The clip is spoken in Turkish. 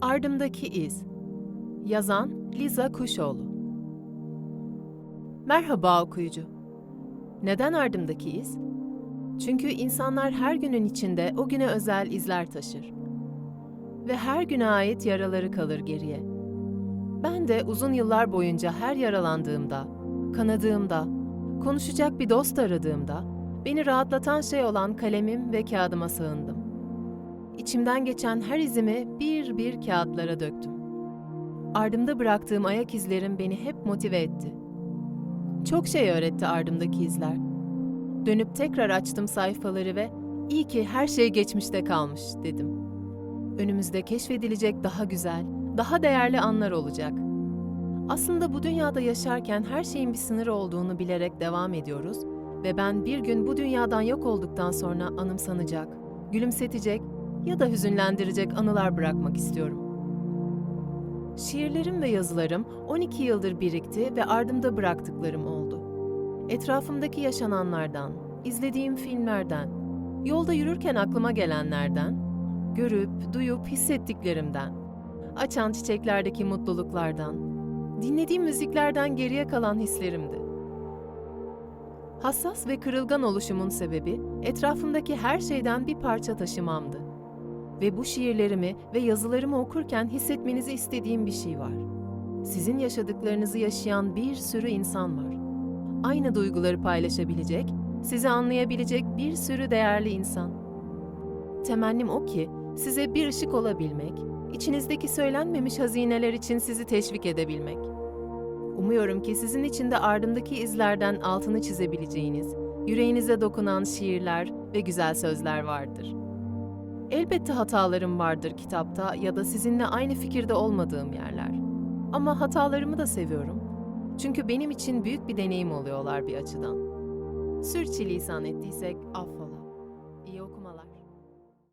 Ardımdaki iz. Yazan Liza Kuşoğlu. Merhaba okuyucu. Neden ardımdaki iz? Çünkü insanlar her günün içinde o güne özel izler taşır. Ve her güne ait yaraları kalır geriye. Ben de uzun yıllar boyunca her yaralandığımda, kanadığımda, konuşacak bir dost aradığımda, beni rahatlatan şey olan kalemim ve kağıdıma sığındım. İçimden geçen her izimi bir bir kağıtlara döktüm. Ardımda bıraktığım ayak izlerim beni hep motive etti. Çok şey öğretti ardımdaki izler. Dönüp tekrar açtım sayfaları ve iyi ki her şey geçmişte kalmış dedim. Önümüzde keşfedilecek daha güzel, daha değerli anlar olacak. Aslında bu dünyada yaşarken her şeyin bir sınırı olduğunu bilerek devam ediyoruz ve ben bir gün bu dünyadan yok olduktan sonra anımsanacak, gülümsetecek ya da hüzünlendirecek anılar bırakmak istiyorum. Şiirlerim ve yazılarım 12 yıldır birikti ve ardımda bıraktıklarım oldu. Etrafımdaki yaşananlardan, izlediğim filmlerden, yolda yürürken aklıma gelenlerden, görüp, duyup hissettiklerimden, açan çiçeklerdeki mutluluklardan, dinlediğim müziklerden geriye kalan hislerimdi. Hassas ve kırılgan oluşumun sebebi etrafımdaki her şeyden bir parça taşımamdı. Ve bu şiirlerimi ve yazılarımı okurken hissetmenizi istediğim bir şey var. Sizin yaşadıklarınızı yaşayan bir sürü insan var. Aynı duyguları paylaşabilecek, sizi anlayabilecek bir sürü değerli insan. Temennim o ki size bir ışık olabilmek, içinizdeki söylenmemiş hazineler için sizi teşvik edebilmek. Umuyorum ki sizin için de ardımdaki izlerden altını çizebileceğiniz, yüreğinize dokunan şiirler ve güzel sözler vardır. Elbette hatalarım vardır kitapta ya da sizinle aynı fikirde olmadığım yerler. Ama hatalarımı da seviyorum. Çünkü benim için büyük bir deneyim oluyorlar bir açıdan. Sürçülisan ettiysek affola.